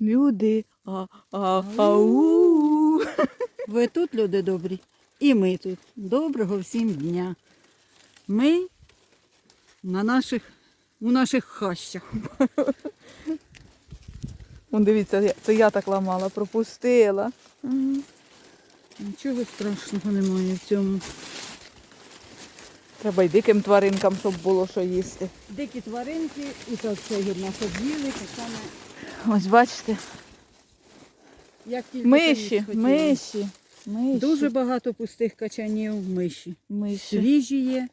Люди. А, а, ау. Ви тут, люди добрі, і ми тут. Доброго всім дня. Ми на наших, у наших хащах. Вон дивіться, це я так ламала, пропустила. Нічого страшного немає в цьому. Треба й диким тваринкам, щоб було що їсти. Дикі тваринки, і так все гірна саділи, так само, Ось бачите. як тільки Миші, самі схотіли. миші, миші. Дуже багато пустих качанів, миші. миші. Свіжі є,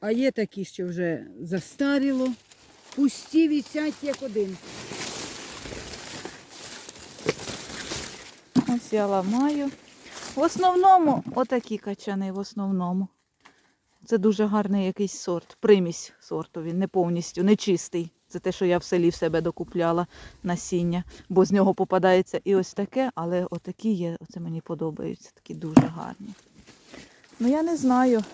а є такі, що вже застаріло. Пусті вісять як один. Ось я ламаю. В основному отакі качани, в основному. Це дуже гарний якийсь сорт, примісь сорту. Він не повністю, не чистий. Це те, що я в селі в себе докупляла насіння, бо з нього попадається і ось таке, але отакі є, оце мені подобаються, такі дуже гарні. Ну я не знаю,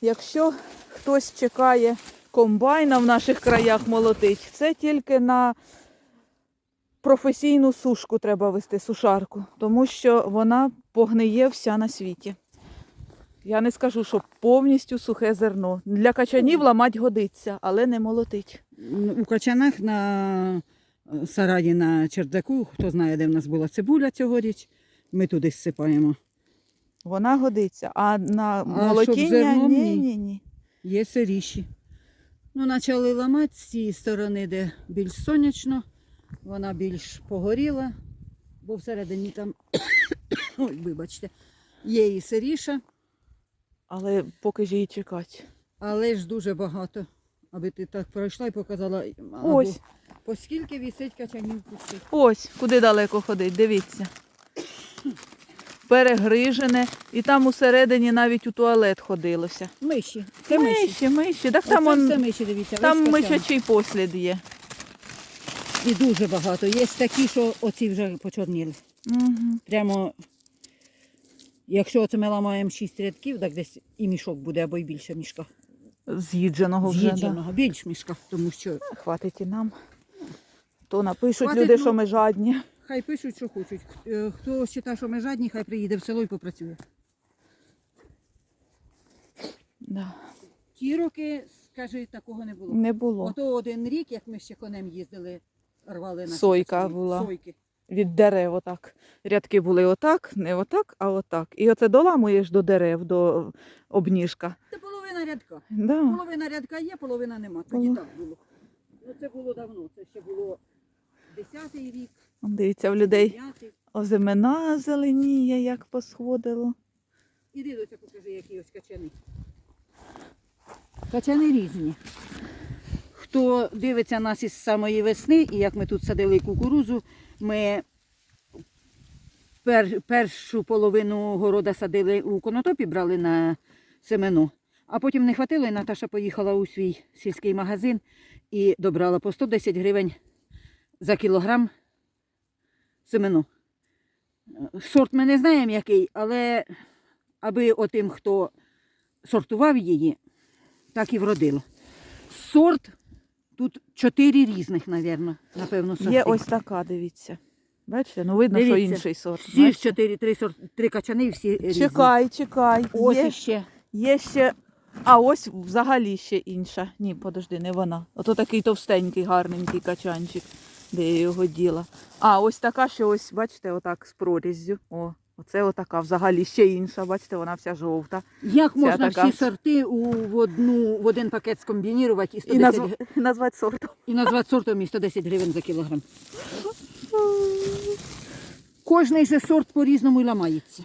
якщо хтось чекає комбайна в наших краях молотить, це тільки на професійну сушку треба вести, сушарку, тому що вона погниє вся на світі. Я не скажу, що повністю сухе зерно. Для качанів ламать годиться, але не молотить. У качанах на е, сараї на чердаку, хто знає, де в нас була цибуля цьогоріч, ми туди зсипаємо. Вона годиться. А на молотіння ні? ні, ні. Є сиріші. Ну, почали ламати з цієї сторони, де більш сонячно, вона більш погоріла, бо всередині там, ой, вибачте, є і сиріша, Але поки ж її чекати. але ж дуже багато. Аби ти так пройшла і показала, Ось, по скільки вісить качанів пустих. ось, куди далеко ходить, дивіться. Перегрижене, і там усередині навіть у туалет ходилося. Миші. Це миші. Миші, миші. Так Оце там, он, все миші, дивіться. там весь качан. мишачий послід є. І дуже багато. Є такі, що оці вже почорніли. Угу. Прямо, якщо оце ми ламаємо 6 рядків, так десь і мішок буде, або й більше мішка. З'їдженого вже. Да. З'їдженого, більш мішка, тому що Хватить і нам. То напишуть Хватить, люди, ну. що ми жадні. хай пишуть, що хочуть. Е, Хто вважає, що ми жадні, хай приїде в село і попрацює. Да. Ті роки, скажи, такого не було. Не було. Ото один рік, як ми ще конем їздили, рвали на Сойка була. Сойки. Від дерев отак. Рядки були отак, не отак, а отак. І оце доламуєш до дерев, до обніжка. Це половина рядка. Да. Половина рядка є, половина нема. Тоді Поло- так було. Ну це було давно. Це ще було 10-й рік, Он Дивіться, в людей 9-й. озимена зеленіє, як посходило. Іди доця покажи, які ось качани. Качани різні. Хто дивиться нас із самої весни, і як ми тут садили кукурузу, ми пер, першу половину города садили у конотопі, брали на семено. А потім не хватило, і Наташа поїхала у свій сільський магазин і добрала по 110 гривень за кілограм семено. Сорт ми не знаємо який, але аби отим, хто сортував її, так і вродило. Сорт тут чотири різних, напевно, напевно, сорти. Є ось така, дивіться. Бачите, ну видно, що інший сорт. Всі ж чотири, три, сорт, три качани, всі різні. Чекай, чекай. Ось Є, іще. є ще. А ось взагалі ще інша. Ні, подожди, не вона. Ото такий товстенький, гарненький качанчик, де я його діла. А, ось така, що ось, бачите, отак з проріззю. О, оце отака взагалі ще інша, бачите, вона вся жовта. Як Ця можна така. всі сорти у, в, одну, в один пакет скомбінірувати і, І 110, назв... назвати сортом. і назвати сортом і 110 гривень за кілограм? Кожний же сорт по-різному і ламається.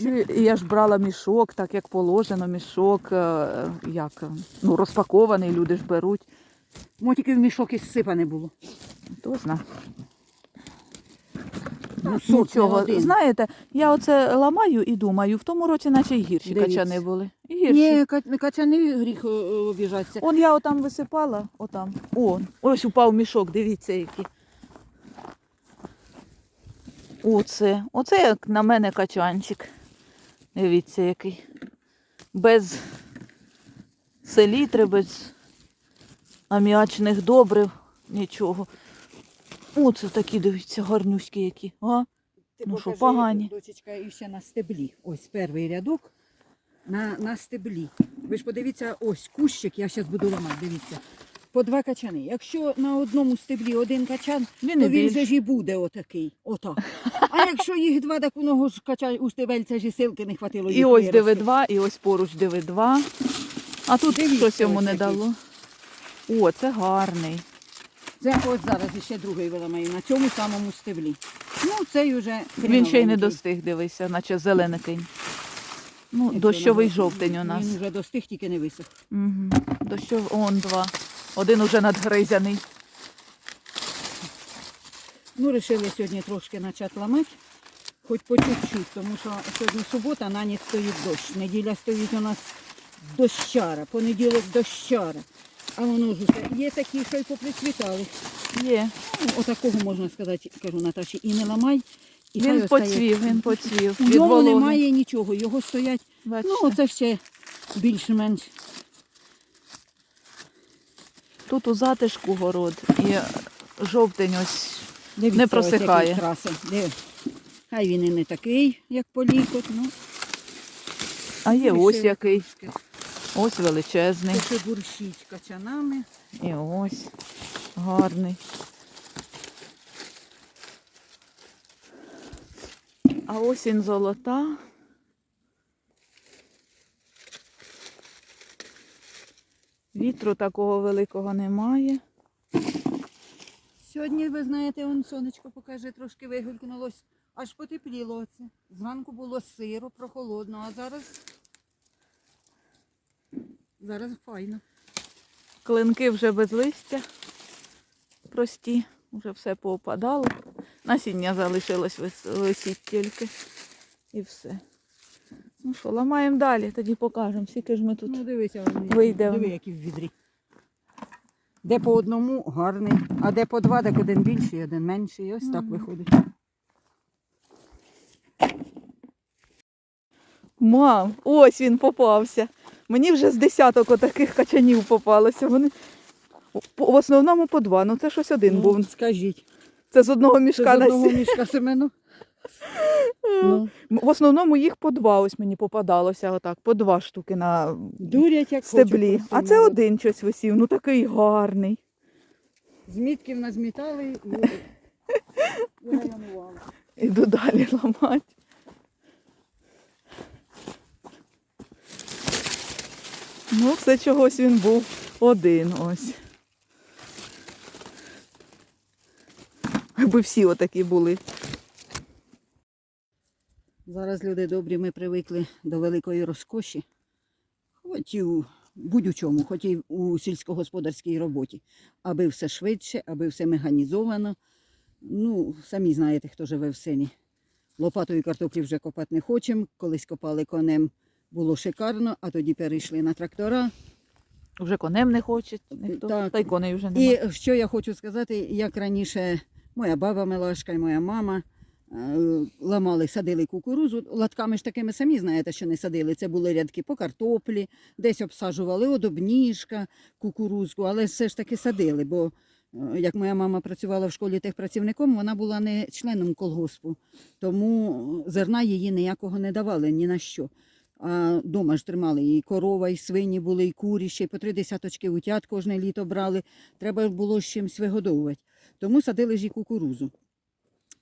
Чи я ж брала мішок, так як положено, мішок, е, як, е, ну, розпакований, люди ж беруть. Мотики в мішок із сипане було. Хто зна. Ну, сорт не Нічого. один. Знаєте, я оце ламаю і думаю, в тому році наче й гірші Дивіться. качани були. І гірші. Ні, ка- качани гріх е, обіжатися. Он я отам висипала, отам. О, ось упав мішок, дивіться який. Оце. Оце як на мене качанчик. Дивіться який. Без селітри, без аміачних добрив, нічого. Оце такі, дивіться, гарнюські які. А? Ти Ну, що, погані? Дочечка, і ще на стеблі. Ось перший рядок на, на стеблі. Ви ж подивіться, ось кущик, я зараз буду ламати, дивіться. По два качани. Якщо на одному стеблі один качан, Він то і він більш. же ж і буде отакий. Ото. А якщо їх два, так у нього ж качан у стебельця ж і силки не хватило. І їх ось вирости. ДВ2, і ось поруч ДВ2. А тут Дивіться, щось йому ось не який. дало. О, це гарний. Це ось зараз ще другий виламаю на цьому самому стеблі. Ну, цей уже Він ще й не достиг, дивися, наче зеленикий. Ну, дощовий жовтень у нас. Він вже достиг, тільки не висох. Угу. Дощов, он два. Один уже надгризяний. Ну, вирішили сьогодні трошки почати ламати, хоч по чуть-чуть, тому що сьогодні субота, на ніч стоїть дощ. Неділя стоїть у нас дощара, понеділок дощара. А воно ж є такі, що й поприцвітали. Є. Ну, отакого можна сказати, кажу Наташі, і не ламай. І Він поцвів, він поцвів. У Від ньому вологи. немає нічого, його стоять. Бачите? Ну, оце ще більш-менш. Тут у затишку город і жовтень ось. Дивіться, Не просихає. Хай він і не такий, як полікот, ну. А є ось який. Ось величезний. Це бурщить качанами. І ось гарний. А осінь золота. Вітру такого великого немає. Сьогодні, ви знаєте, он сонечко покаже, трошки вигулькнулось. Аж потепліло оце. Зранку було сиро, прохолодно, а зараз. Зараз файно. Клинки вже без листя. Прості, вже все поопадало. Насіння залишилось висіть тільки. І все. Ну що, ламаємо далі, тоді покажемо, скільки ж ми тут. Ну, дивися, вони, вийде диви, які в відрі. Де по одному гарний, а де по два, так один більший, один менший. Ось так виходить. Мам, ось він попався. Мені вже з десяток отаких качанів попалося. Вони в основному по два. Ну це щось один ну, був. Скажіть. Це з одного Це мішка з одного мішка семену? ну, В основному їх по два ось мені попадалося отак, по два штуки на дурять, як стеблі. хочуть, А це один щось висів, ну такий гарний. Змітків назмітали і, районували. Іду далі ламати. Ну, це чогось він був один ось. Аби всі отакі були. Зараз люди добрі, ми привикли до великої розкоші. Хоч і у будь-у чому, хоч і у сільськогосподарській роботі. Аби все швидше, аби все механізовано. Ну, самі знаєте, хто живе в селі. Лопатою картоплі вже копати не хочемо. Колись копали конем, було шикарно, а тоді перейшли на трактора. Вже конем не хоче, ніхто. Так. Та й коней вже немає. І що я хочу сказати, як раніше моя баба Милашка і моя мама ламали, садили кукурузу. Латками ж такими самі знаєте, що не садили. Це були рядки по картоплі, десь обсаджували одобніжка, кукурузку, але все ж таки садили. Бо е, як моя мама працювала в школі техпрацівником, вона була не членом колгоспу, тому зерна її ніякого не давали ні на що. А дома ж тримали і корова, і свині були, і курі, ще й по три десяточки утят кожне літо брали. Треба було з чимось вигодовувати. Тому садили ж і кукурузу.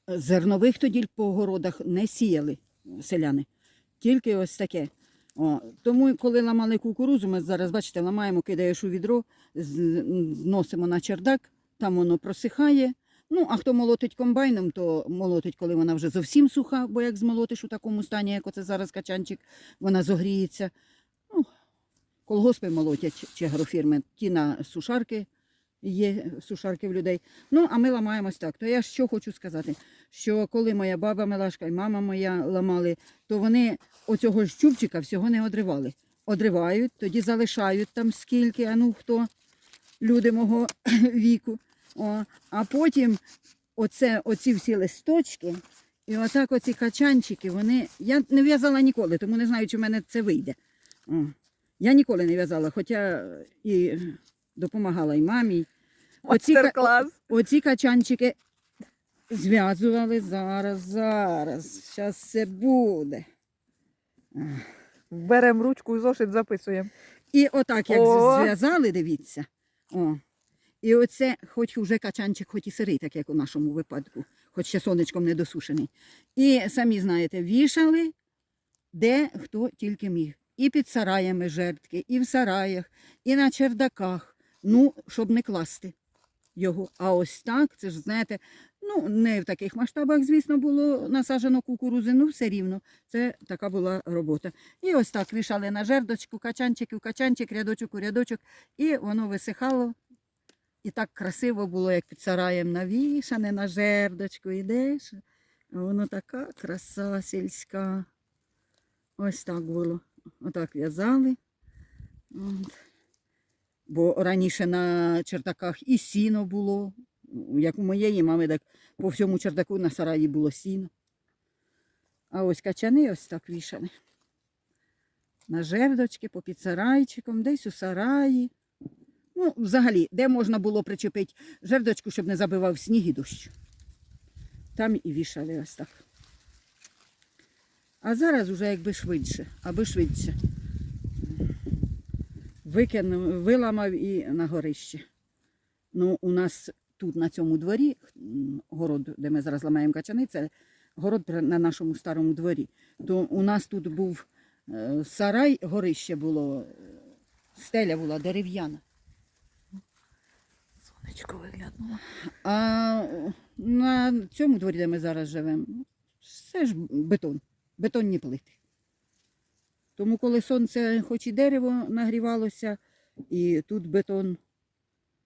Зернових тоді по городах не сіяли селяни. Тільки ось таке. О, тому, коли ламали кукурузу, ми зараз, бачите, ламаємо, кидаєш у відро, зносимо на чердак, там воно просихає. Ну, а хто молотить комбайном, то молотить, коли вона вже зовсім суха, бо як змолотиш у такому стані, як оце зараз качанчик, вона зогріється. Ну, колгоспи молотять чи агрофірми, ті на сушарки є сушарки в людей. Ну, а ми ламаємось так. То я що хочу сказати, що коли моя баба Милашка і мама моя ламали, то вони оцього ж чубчика всього не одривали. Одривають, тоді залишають там скільки, а ну хто, люди мого віку. О, а потім оце, оці всі листочки, і отак оці качанчики, вони. Я не в'язала ніколи, тому не знаю, чи в мене це вийде. О. Я ніколи не в'язала, хоча і допомагала і мамі. Оці. Оці качанчики зв'язували зараз, зараз. Зараз все буде. Беремо ручку і зошит записуємо. І отак, як О! зв'язали, дивіться. О. І оце, хоч уже качанчик, хоч і сирий, так як у нашому випадку, хоч ще сонечком не досушений. І самі знаєте, вішали, де хто тільки міг. І під сараями жертки, і в сараях, і на чердаках. Ну, щоб не класти його. А ось так, це ж знаєте, ну не в таких масштабах, звісно, було насаджено кукурузи, ну все рівно. Це така була робота. І ось так вішали на жердочку, качанчик в качанчик, рядочок у рядочок, і воно висихало. І так красиво було, як під сараєм навішане на жердочку. Ідеш. а Воно така краса сільська. Ось так було. Отак в'язали. От. Бо раніше на чердаках і сіно було. Як у моєї мами, так по всьому чердаку на сараї було сіно. А ось качани ось так вішані. На жердочки, попід сарайчиком, десь у сараї. Ну, взагалі, де можна було причепити жердочку, щоб не забивав сніг і дощ. Там і вішали ось так. А зараз уже якби швидше, аби швидше. Викинув, виламав і на горище. Ну, у нас тут на цьому дворі, город, де ми зараз ламаємо качани, це город на нашому старому дворі. То у нас тут був е, сарай, горище було, е, стеля була дерев'яна. Сонечко виглянуло. А на цьому дворі, де ми зараз живемо, все ж бетон, бетонні плити. Тому коли сонце, хоч і дерево нагрівалося, і тут бетон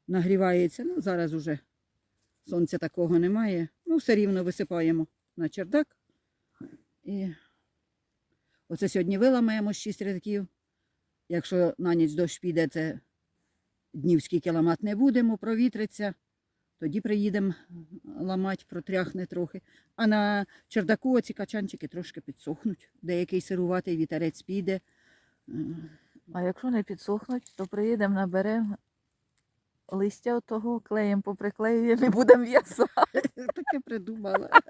нагрівається, ну зараз уже сонця такого немає, ну все рівно висипаємо на чердак. І оце сьогодні виламаємо шість рядків. Якщо на ніч дощ піде, це днів скільки не будемо, провітриться. Тоді приїдемо ламати, протряхне трохи. А на чердаку оці качанчики трошки підсохнуть. Деякий сируватий вітерець піде. А якщо не підсохнуть, то приїдемо, наберемо листя того, клеєм поприклеюємо і будемо в'язати. Таке придумала.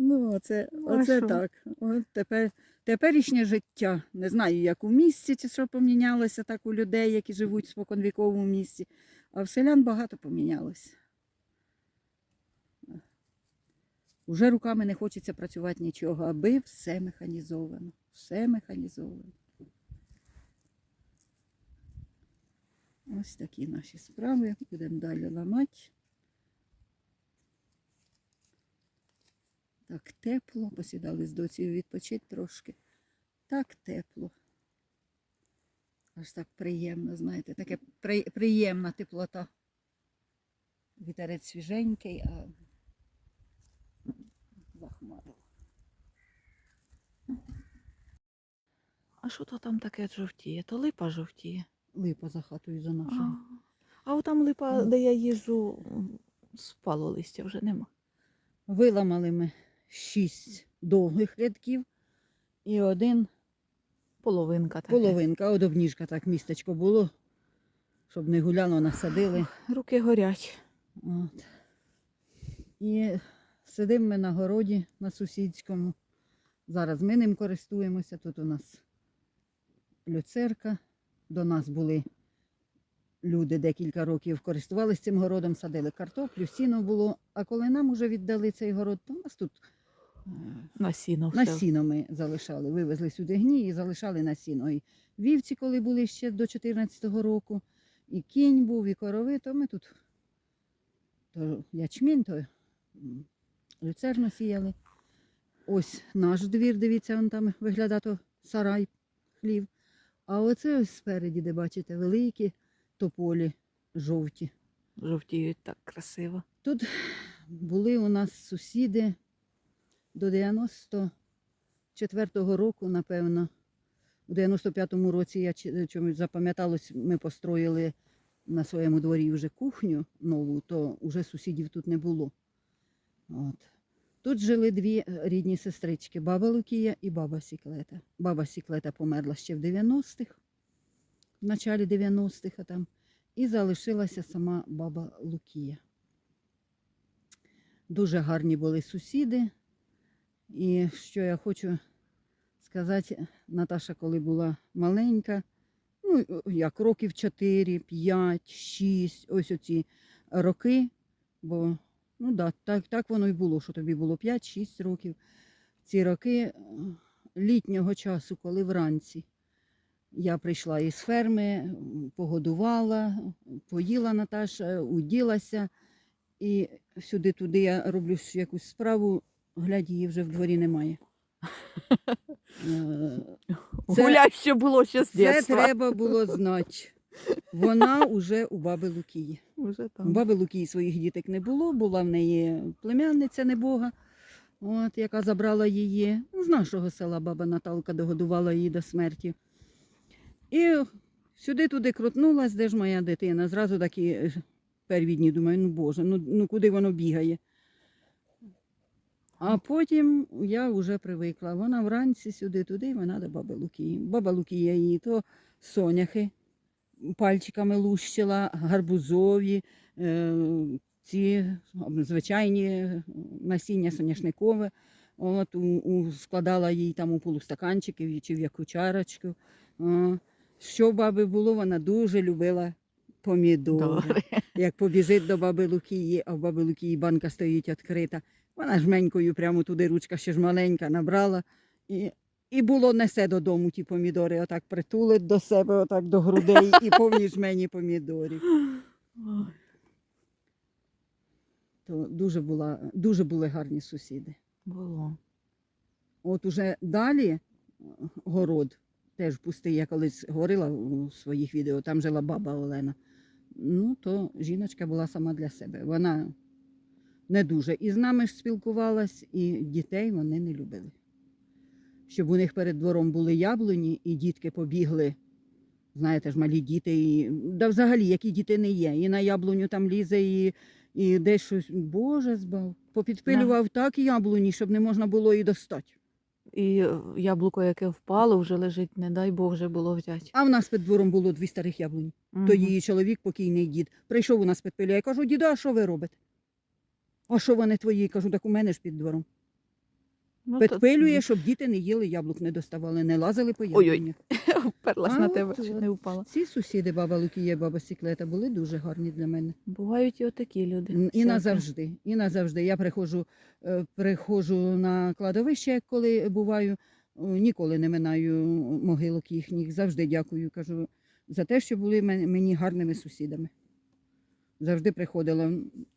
Ну, оце, Ну, оце так. От тепер, теперішнє життя. Не знаю, як у місті, чи що помінялося так у людей, які живуть в споконвіковому місті. А в селян багато помінялося. Уже руками не хочеться працювати нічого, аби все механізовано. Все механізовано. Ось такі наші справи. Будемо далі ламати. Так тепло, посідали з доцією відпочити трошки. Так тепло. Аж так приємно, знаєте, таке при, приємна теплота. Вітерець свіженький, а захмарило. А що то там таке жовтіє? То липа жовтіє. Липа за хатою за А, нашою. а от там липа, Ну. де я їжджу, спало листя вже нема. Виламали ми шість довгих рядків і один Половинка така. половинка, от обніжка так містечко було, щоб не гуляло, насадили. Руки горять. От. І сидимо ми на городі на сусідському. Зараз ми ним користуємося. Тут у нас люцерка. До нас були люди декілька років користувалися цим городом, садили картоплю, сіно було. А коли нам вже віддали цей город, то у нас тут На сіно на все. сіно ми залишали. Вивезли сюди гні і залишали на сіно. І вівці, коли були ще до 14-го року, і кінь був, і корови, то ми тут то ячмінь, то люцерну сіяли. Ось наш двір, дивіться, вон там виглядає то сарай, хлів. А оце ось спереді, де бачите, великі тополі жовті. Жовтіють так красиво. Тут були у нас сусіди до 94-го року, напевно. У 95-му році я чомусь запам'яталось, ми построїли на своєму дворі вже кухню нову, то вже сусідів тут не було. От. Тут жили дві рідні сестрички баба Лукія і баба Сіклета. Баба Сіклета померла ще в 90-х, в началі 90-х, а там. і залишилася сама баба Лукія. Дуже гарні були сусіди. І що я хочу сказати, Наташа, коли була маленька, ну, як років 4, 5, 6, ось оці роки, бо ну, да, так, так воно і було, що тобі було 5-6 років. Ці роки е, літнього часу, коли вранці я прийшла із ферми, погодувала, поїла Наташа, уділася. І сюди-туди я роблю якусь справу, глядь, її вже в дворі немає. Е, Це- Гуляй, що було ще з Це треба було знати. Вона вже у баби Лукії. Уже У там. баби Лукії своїх діток не було, була в неї племянниця небога, от, яка забрала її. З нашого села баба Наталка догодувала її до смерті. І сюди-туди крутнулась, де ж моя дитина. Зразу такі е, первідні, думаю, ну Боже, ну, ну куди воно бігає. А потім я вже привикла. Вона вранці сюди-туди, вона до баби Лукії. Баба Лукія її то соняхи пальчиками лущила, гарбузові, е, ці звичайні насіння соняшникове. От, у, у, складала їй там у полустаканчики чи в яку чарочку. Що баби було, вона дуже любила помідори. Добре. Як побіжить до баби Лукії, а в баби Лукії банка стоїть відкрита. Вона жменькою прямо туди ручка ще ж маленька набрала. І, і було несе додому ті помідори, отак притулить до себе, отак до грудей, і повні жмені помідорів. То дуже, була, дуже були гарні сусіди. Було. От уже далі е, город, теж пустий, я колись говорила у своїх відео, там жила баба Олена. Ну, то жіночка була сама для себе. Вона не дуже і з нами ж спілкувалась, і дітей вони не любили. Щоб у них перед двором були яблуні, і дітки побігли. Знаєте ж, малі діти, і да взагалі, які діти не є. І на яблуню там лізе, і, і десь щось, Боже збав. Попідпилював так яблуні, щоб не можна було і достати. І е, яблуко, яке впало, вже лежить, не дай Бог вже було взяти. А в нас під двором було дві старих яблуні. То її чоловік, покійний дід, прийшов у нас підпилює. Я кажу, діда, а що ви робите? А що вони твої? Кажу, так у мене ж під двором. Ну, то- Підпилює, щоб діти не їли яблук, не доставали, не лазили по Ой-ой. яблунях. Вперлась А, на тебе, от. не впала. Ці сусіди, баба Лукія, баба Сіклета, були дуже гарні для мене. Бувають і отакі люди. І всякі. назавжди. І назавжди. Я приходжу, е, приходжу на кладовище, коли буваю, ніколи не минаю могилок їхніх. Завжди дякую, кажу, за те, що були мені гарними сусідами. Завжди приходила.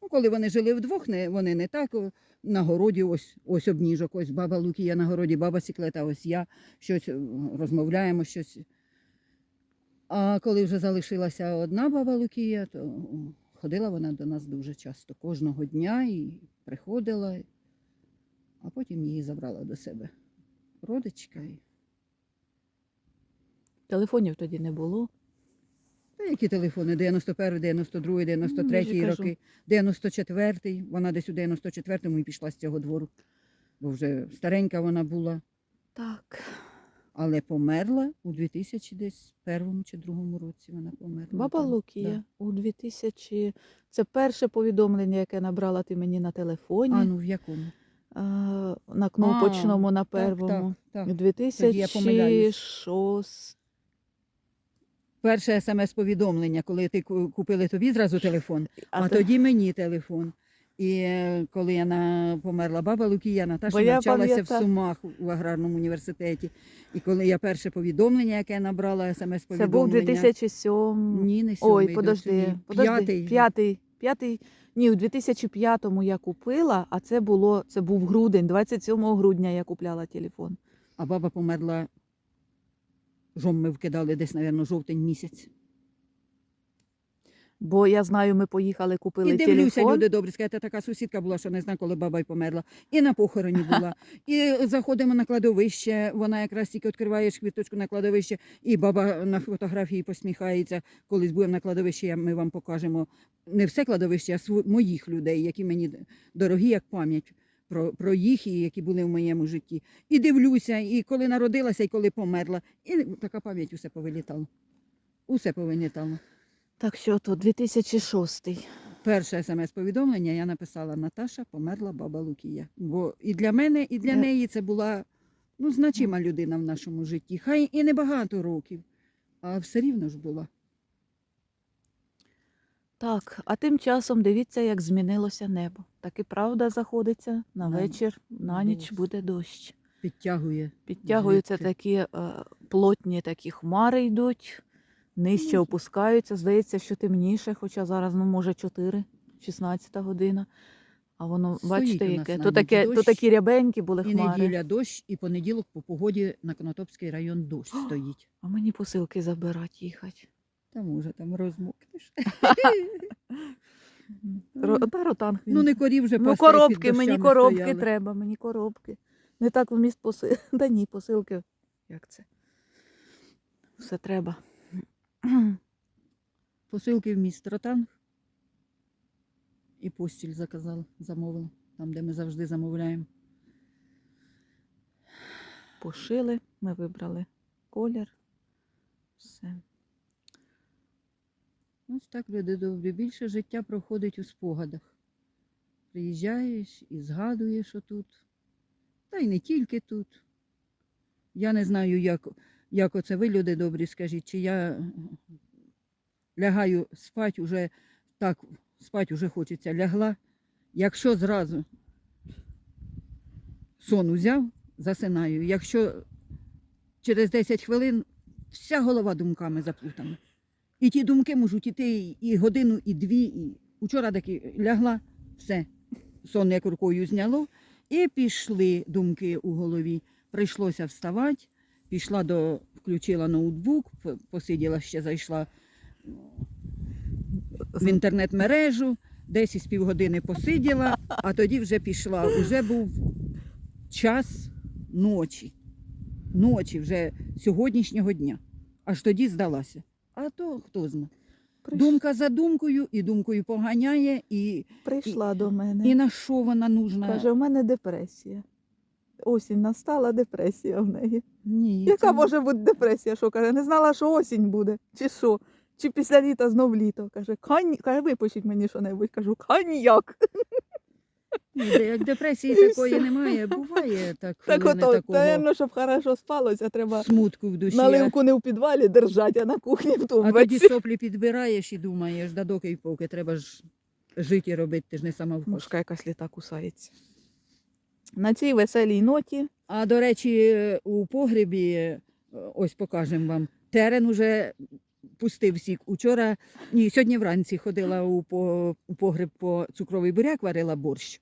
Ну, коли вони жили вдвох, не, вони не так. На городі ось, ось обніжок, ось баба Лукія на городі, баба Сіклета, ось я щось розмовляємо, щось. А коли вже залишилася одна баба Лукія, то ходила вона до нас дуже часто, кожного дня і приходила, а потім її забрала до себе родичка. Телефонів тоді не було. Та які телефони? 91, 92, 93 Ну, роки, 94-й. Вона десь у 94-му і пішла з цього двору. Бо вже старенька вона була, Так. але померла у 2001 чи другому році. Вона померла. Баба там. Лукія у 2000... Це перше повідомлення, яке набрала ти мені на телефоні. А ну в якому? а, на кнопочному, на Так, первому. так, так. У я помиляюсь. 2006 Перше смс-повідомлення, коли ти ку- купили тобі зразу телефон, а, то- тоді мені телефон. І е, коли я на, померла баба Лукія, Наташа Бо я навчалася в Сумах в аграрному університеті. І коли я перше повідомлення, яке я набрала, Це був смс-повідомлення. 2007. Ні, не сьомий. Ой, подожди, подожди. П'ятий. П'ятий. П'ятий. Ні, у 2005-му я купила, а це було, це був грудень, 27 грудня я купляла телефон. А баба померла, жом ми вкидали десь, мабуть, жовтень місяць. Бо я знаю, ми поїхали, купили І дивлюся, телефон. люди добрі, скажете, така сусідка була, що не знаю, коли баба й померла. І на похороні була. І заходимо на кладовище, вона якраз тільки відкриває квіточку на кладовище, і баба на фотографії посміхається. Колись будемо на кладовищі, ми вам покажемо не все кладовище, а моїх людей, які мені дорогі, як пам'ять. Про, про їх, і які були в моєму житті. І дивлюся, і коли народилася, і коли померла. І така пам'ять усе повилітала. Усе повилітало. Так що то 2006. Перше смс-повідомлення я написала Наташа, померла баба Лукія. Бо і для мене, і для Е. неї це була ну, значима людина в нашому житті. Хай і не багато років, а все рівно ж була. Так, а тим часом дивіться, як змінилося небо. Так і правда заходиться на вечір, на ніч буде дощ. Підтягує. Підтягуються Звідки? такі е, плотні такі хмари йдуть, нижче опускаються. Здається, що темніше, хоча зараз, ну, може, 4, 16 година. А воно, Стоїть бачите, у нас яке? на То, ніч таке, то дощ, такі рябенькі були І хмари. неділя дощ, і понеділок по погоді на Конотопський район дощ стоїть. А мені посилки забирати їхати. Та може там розмокнеш. Та ротанг він. Ну не корів вже Ну, пасти, під коробки, мені дощами коробки стояли. треба, мені коробки. Не так вміст посил. Та ні, посилки. Як це? Все треба. Посилки в міст Ротанг. І постіль заказала, замовила, там, де ми завжди замовляємо. Пошили, ми вибрали колір. Все. Ось так, люди добрі. Більше життя проходить у спогадах. Приїжджаєш і згадуєш отут. Та й не тільки тут. Я не знаю, як, як оце ви, люди добрі, скажіть, чи я лягаю спать уже так, спать уже хочеться, лягла. Якщо зразу сон узяв, засинаю. Якщо через 10 хвилин вся голова думками заплутана. І ті думки можуть іти і годину, і дві. І... Учора таки лягла, все, сон як рукою зняло, і пішли думки у голові. Прийшлося вставати, пішла до, включила ноутбук, посиділа ще, зайшла в інтернет-мережу, десь із півгодини посиділа, а тоді вже пішла. Уже був час ночі. Ночі вже сьогоднішнього дня. Аж тоді здалася. А то хто знає. Приш- Думка за думкою, і думкою поганяє, і, Прийшла до мене. і на що вона нужна. Каже, у мене депресія. Осінь настала, депресія в неї. Ні, Яка це- може бути депресія? Що каже, не знала, що осінь буде, чи що? Чи після літа знов літо. Каже, кань... каже, випишіть мені що-небудь. Кажу, коньяк. Як депресії І такої все. немає. Буває так, Так хвилини ото, такого щоб хорошо спалося, треба смутку в душі. наливку не в підвалі держати, а на кухні в А тоді соплі підбираєш і думаєш, да доки й поки треба ж жити і робити, ти ж не сама в хаті. Мушка якась літа кусається. На цій веселій ноті А до речі, у погребі, е, ось покажемо вам, терен уже пустив сік. Учора, ні, сьогодні вранці ходила у, у погреб по цукровий буряк, варила борщ.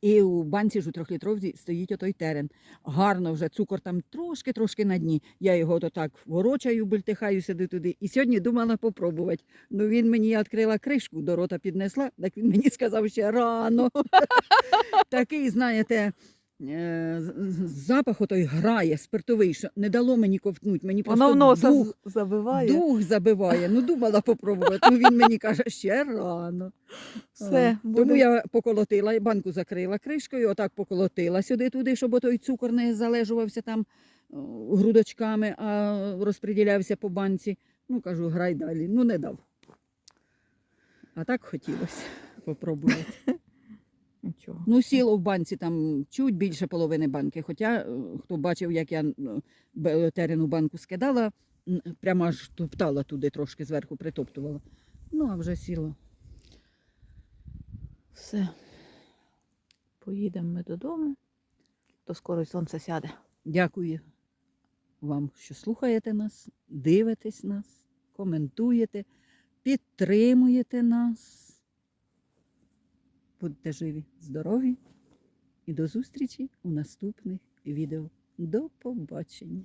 І у банці ж у трьохлітровці стоїть отой терен. Гарно вже цукор там трошки-трошки на дні. Я його то так ворочаю, бультихаю сюди туди. І сьогодні думала попробувати. Ну він мені відкрила кришку, до рота піднесла, так він мені сказав ще рано. Такий, знаєте, е, з- з- запах отой грає, спиртовий, що не дало мені ковтнуть. Мені просто воно в носа дух, забиває. дух забиває. Ну, думала попробувати. Ну він мені каже, ще рано. Все, А, буде. Тому я поколотила, банку закрила кришкою, отак поколотила сюди-туди, щоб той цукор не залежувався там грудочками, а розподілявся по банці. Ну, кажу, грай далі. Ну, не дав. А так хотілося попробувати. Нічого. Ну, сіло в банці там чуть більше половини банки. Хоча, е, хто бачив, як я терену банку скидала, прямо аж топтала туди трошки зверху, притоптувала. Ну, а вже сіло. Все. Поїдемо ми додому, то скоро сонце сяде. Дякую вам, що слухаєте нас, дивитесь нас, коментуєте, підтримуєте нас. Будьте живі, здорові і до зустрічі у наступних відео. До побачення!